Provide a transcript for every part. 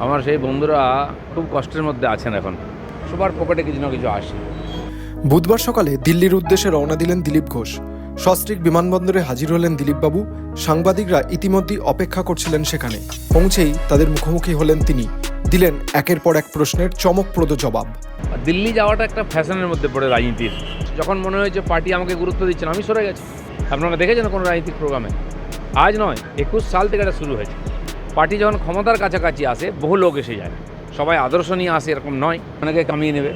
আমার সেই বন্ধুরা খুব কষ্টের মধ্যে আছেন এখন। সবার পকেটে কিছু না কিছু আসে। বুধবার সকালে দিল্লির উদ্দেশ্যে রওনা দিলেন দিলীপ ঘোষ। সস্ত্রীক বিমানবন্দরে হাজির হলেন দিলীপবাবু। সাংবাদিকরা ইতিমধ্যেই অপেক্ষা করছিলেন সেখানে। পৌঁছেই তাদের মুখোমুখি হলেন তিনি। দিলেন একের পর এক প্রশ্নের চমকপ্রদ জবাব। দিল্লি যাওয়াটা একটা ফ্যাশনের মধ্যে পড়ে রাজনীতির। যখন মনে হয়েছে পার্টি আমাকে গুরুত্ব দিচ্ছে না আমি সরে গেছি। আপনারা দেখেছেন কোনো রাজনৈতিক প্রোগ্রামে? আজ নয় একুশ সাল থেকে এটা শুরু হয়েছে। পার্টি যখন ক্ষমতার কাছাকাছি আসে বহু লোক এসে যায়। সবাই আদর্শ নিয়ে আসে এরকম নয় অনেকে কামিয়ে নেবে।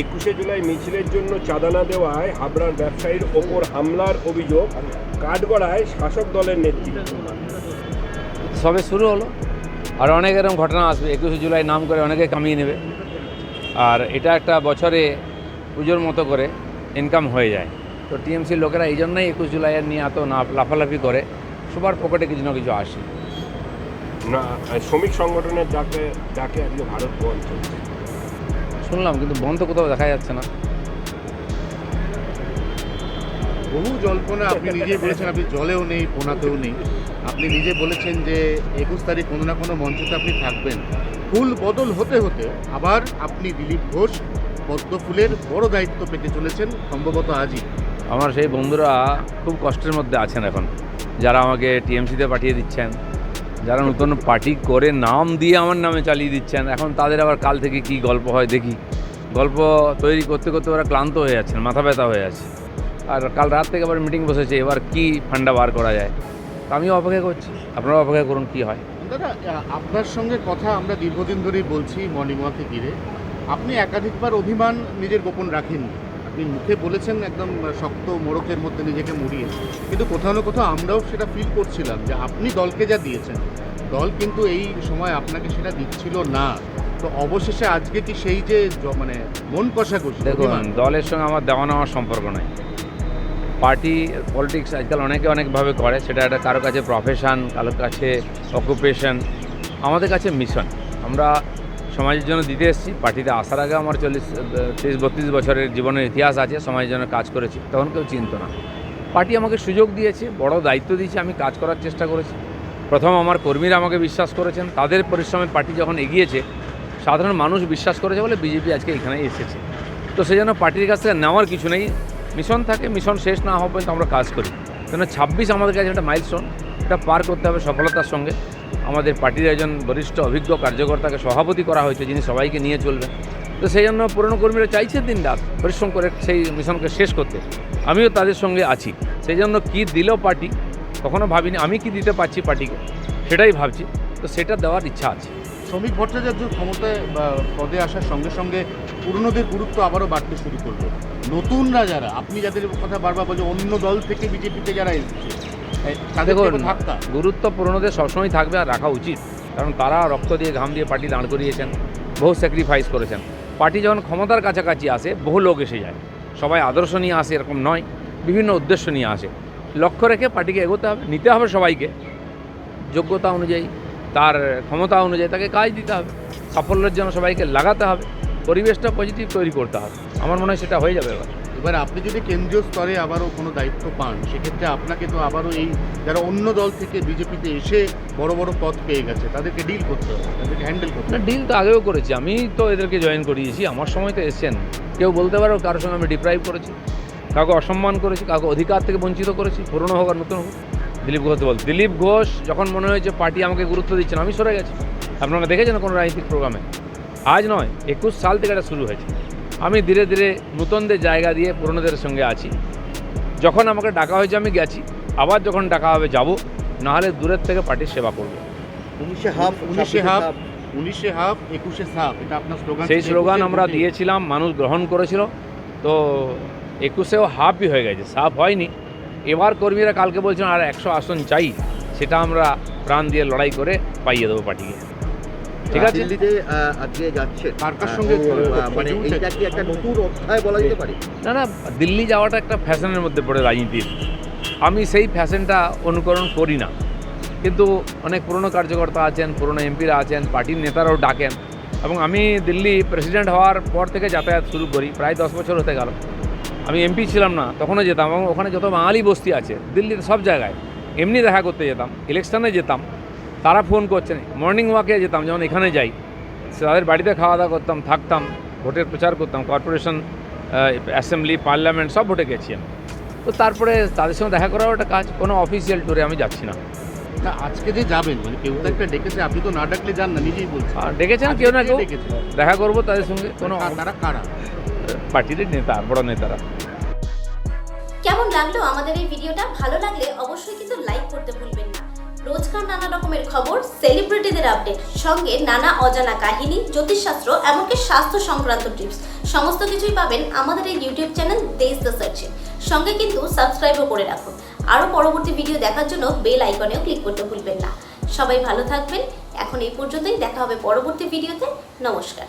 একুশে জুলাই মিছিলের জন্য চাঁদা না দেওয়ায় হাবড়ার ব্যবসায়ীর ওপর হামলার অভিযোগ কাঠগড়ায় শাসক দলের নেতৃত্ব। সবে শুরু হলো। আর অনেক এরকম ঘটনা আসবে। একুশে জুলাই নাম করে অনেকে কামিয়ে নেবে। আর এটা একটা বছরে পুজোর মতো করে ইনকাম হয়ে যায়। তো টিএমসির লোকেরা এই জন্যই একুশ জুলাইয়ের নিয়ে এত না লাফালাফি করে সবার পকেটে কিছু না কিছু আসে। না শ্রমিক সংগঠনের যাকে যাকে আজকে ভারত বন্ধ শুনলাম কিন্তু বন্ধ কোথাও দেখা যাচ্ছে না। বহু জল্পনা আপনি নিজেই বলেছেন, আপনি জলেও নেই, পোনাতেও নেই। আপনি নিজে বলেছেন যে একুশ তারিখ কোনো না কোনো মঞ্চতে আপনি থাকবেন। ফুল বদল হতে হতে আবার আপনি দিলীপ ঘোষ, পদ্ম ফুলের বড় দায়িত্ব পেতে চলেছেন, সম্ভবত আজই। আমার সেই বন্ধুরা খুব কষ্টের মধ্যে আছেন এখন। যারা আমাকে টিএমসিতে পাঠিয়ে দিচ্ছেন, যারা নতুন পার্টি করে নাম দিয়ে আমার নামে চালিয়ে দিচ্ছেন, এখন তাদের আবার কাল থেকে কি গল্প হয় দেখি। গল্প তৈরি করতে করতে ওরা ক্লান্ত হয়ে যাচ্ছেন, মাথা ব্যথা হয়ে আছে। আর কাল রাত থেকে আবার মিটিং বসেছে এবার কি ফান্ডা বার করা যায়? তো আমিও অপেক্ষা করছি আপনারাও অপেক্ষা করুন কি হয়। দাদা আপনার সঙ্গে কথা আমরা দীর্ঘদিন ধরেই বলছি মর্নিং ওয়াকে ঘিরে। আপনি একাধিকবার অভিমান নিজের গোপন রাখেননি। আপনি মুখে বলেছেন একদম শক্ত মোড়কের মধ্যে নিজেকে মুড়িয়ে। কিন্তু কোথাও না কোথাও আমরাও সেটা ফিল করছিলাম যে আপনি দলকে যা দিয়েছেন দল কিন্তু এই সময় আপনাকে সেটা দিচ্ছিল না। তো অবশেষে আজকে কি সেই যে মানে মন কষা কষাকষি দেখুন দলের সঙ্গে আমার দেওয়া নেওয়ার সম্পর্ক নাই। পার্টি, পলিটিক্স আজকাল অনেকে অনেকভাবে করে, সেটা একটা কারও কাছে প্রফেশন কারোর কাছে অকুপেশন আমাদের কাছে মিশন আমরা সমাজের জন্য দিতে এসেছি, পার্টিতে আসার আগে আমার চল্লিশ, তিরিশ, বত্রিশ বছরের জীবনের ইতিহাস আছে, সমাজের জন্য কাজ করেছি, তখন কেউ চিনত না। পার্টি আমাকে সুযোগ দিয়েছে, বড় দায়িত্ব দিয়েছে, আমি কাজ করার চেষ্টা করেছি। প্রথম আমার কর্মীরা আমাকে বিশ্বাস করেছেন, তাদের পরিশ্রমে পার্টি যখন এগিয়েছে, সাধারণ মানুষ বিশ্বাস করেছে বলে বিজেপি আজকে এখানে এসেছে। তো সেই জন্য পার্টির কাছ থেকে নেওয়ার কিছু নেই মিশন থাকে, মিশন শেষ না হওয়া পর্যন্ত আমরা কাজ করি। কেন ছাব্বিশ আমাদের কাছে একটা মাইলস্টোন এটা পার করতে হবে সফলতার সঙ্গে। আমাদের পার্টির একজন বরিষ্ঠ অভিজ্ঞ কার্যকর্তাকে সভাপতি করা হয়েছে, যিনি সবাইকে নিয়ে চলবেন। তো সেই জন্য পুরনো কর্মীরা চাইছে দিন রাত পরিশ্রম করে সেই মিশনকে শেষ করতে। আমিও তাদের সঙ্গে আছি। সেই জন্য কী দিল পার্টি, কখনো ভাবিনি। আমি কি দিতে পারছি পার্টিকে, সেটাই ভাবছি। তো সেটা দেওয়ার ইচ্ছা আছে। শ্রমিক ভট্টাচার্য ক্ষমতায় বা পদে আসার সঙ্গে সঙ্গে পুরনোদের গুরুত্ব আবারও বাড়তে শুরু করল। নতুনরা যারা আপনি যাদের কথা বারবার বলছেন অন্য দল থেকে বিজেপিতে যারা এসেছে তাদের গুরুত্ব পুরনোদের সবসময় থাকবে আর রাখা উচিত। কারণ তারা রক্ত দিয়ে ঘাম দিয়ে পার্টি দাঁড় করিয়েছেন বহু স্যাক্রিফাইস করেছেন। পার্টি যখন ক্ষমতার কাছাকাছি আসে বহু লোক এসে যায়। সবাই আদর্শ নিয়ে আসে এরকম নয়। বিভিন্ন উদ্দেশ্য নিয়ে আসে। লক্ষ্য রেখে পার্টিকে এগোতে হবে নিতে হবে সবাইকে। যোগ্যতা অনুযায়ী তার ক্ষমতা অনুযায়ী তাকে কাজ দিতে হবে। সাফল্যের জন্য সবাইকে লাগাতে হবে। পরিবেশটা পজিটিভ তৈরি করতে হবে। আমার মনে হয় সেটা হয়ে যাবে এবার। এবার আপনি যদি কেন্দ্রীয় স্তরে আবারও কোনো দায়িত্ব পান সেক্ষেত্রে আপনাকে তো আবারও এই যারা অন্য দল থেকে বিজেপিতে এসে বড় বড় পদ পেয়ে গেছে তাদেরকে ডিল করতে হবে তাদেরকে হ্যান্ডেল করতে না হবে। ডিল তো আগেও করেছি। আমি তো এদেরকে জয়েন করিয়েছি। আমার সময় তো এসছেন কেউ বলতে পারো কারোর সঙ্গে আমি ডিপ্রাইভ করেছি। কাউকে অসম্মান করেছি কাউকে অধিকার থেকে বঞ্চিত করেছি। পুরনো হোক আর নতুন হোক। দিলীপ ঘোষ বল। দিলীপ ঘোষ যখন মনে হয়েছে পার্টি আমাকে গুরুত্ব দিচ্ছে না আমি সরে গেছি। আপনারা দেখেছেন কোনো রাজনৈতিক প্রোগ্রামে? আজ নয় একুশ সাল থেকে এটা শুরু হয়েছে। আমি ধীরে ধীরে নূতনদের জায়গা দিয়ে পুরনোদের সঙ্গে আছি। যখন আমাকে ডাকা হয়েছে আমি গেছি। আবার যখন ডাকা হবে যাব। নাহলে দূরের থেকে পার্টির সেবা করব। উনিশে হাফ উনিশে হাফ উনিশে হাফ একুশে সাফ এটা আপনার স্লোগান সেই স্লোগান আমরা দিয়েছিলাম মানুষ গ্রহণ করেছিল। তো একুশেও হাফই হয়ে গেছে সাফ হয়নি। এবার কর্মীরা কালকে বলছেন আর একশো আসন চাই। সেটা আমরা প্রাণ দিয়ে লড়াই করে পাইয়ে দেবো পার্টিকে। ঠিক আছে? দিল্লিতে আজকে যাচ্ছে। কার সঙ্গে মানে এইটা কি একটা নতুন অধ্যায় বলা যেতে পারে? না না দিল্লি যাওয়াটা একটা ফ্যাশনের মধ্যে পড়ে রাজনীতির। আমি সেই ফ্যাশনটা অনুকরণ করি না। কিন্তু অনেক পুরনো কার্যকর্তা আছেন পুরনো এমপিরা আছেন পার্টির নেতারাও ডাকেন। এবং আমি দিল্লি প্রেসিডেন্ট হওয়ার পর থেকে যাতায়াত শুরু করি প্রায় দশ বছর হতে গেল। আমি এমপি ছিলাম না তখনও যেতাম এবং ওখানে যত বাঙালি বস্তি আছে দিল্লির সব জায়গায় এমনি দেখা করতে যেতাম ইলেকশনে যেতাম তারা ফোন করছেন মর্নিং ওয়াকে যেতাম যেমন এখানে যাই তাদের বাড়িতে খাওয়া দাওয়া করতাম থাকতাম ভোটের প্রচার করতাম কর্পোরেশন অ্যাসেম্বলি পার্লামেন্ট সব ভোটে গেছি আমি। তো তারপরে তাদের সঙ্গে দেখা করাও একটা কাজ কোনো অফিসিয়াল ট্যুরে আমি যাচ্ছি না। তা আজকে যে যাবেন মানে কেউ তো একটা ডেকেছে আপনি তো না ডাকলে যান না নিজেই বলছেন। আর ডেকেছেন কেউ না কেউ দেখা করব তাদের সঙ্গে কোনো তারা কারা? পার্টির নেতা বড় নেতারা। কেমন লাগল আমাদের এই ভিডিওটা? ভালো লাগলে অবশ্যই কিন্তু লাইক করতে ভুলবেন না। রোজকার নানা রকমের খবর সেলিব্রিটিদের আপডেট সঙ্গে নানা অজানা কাহিনী, জ্যোতিষশাস্ত্র, এমনকি স্বাস্থ্য সংক্রান্ত টিপস সমস্ত কিছুই পাবেন আমাদের এই ইউটিউব চ্যানেল দেশ দ্য সার্চে সঙ্গে কিন্তু সাবস্ক্রাইবও করে রাখুন। আরও পরবর্তী ভিডিও দেখার জন্য বেল আইকনেও ক্লিক করতে ভুলবেন না। সবাই ভালো থাকবেন। এখন এই পর্যন্তই দেখা হবে পরবর্তী ভিডিওতে নমস্কার।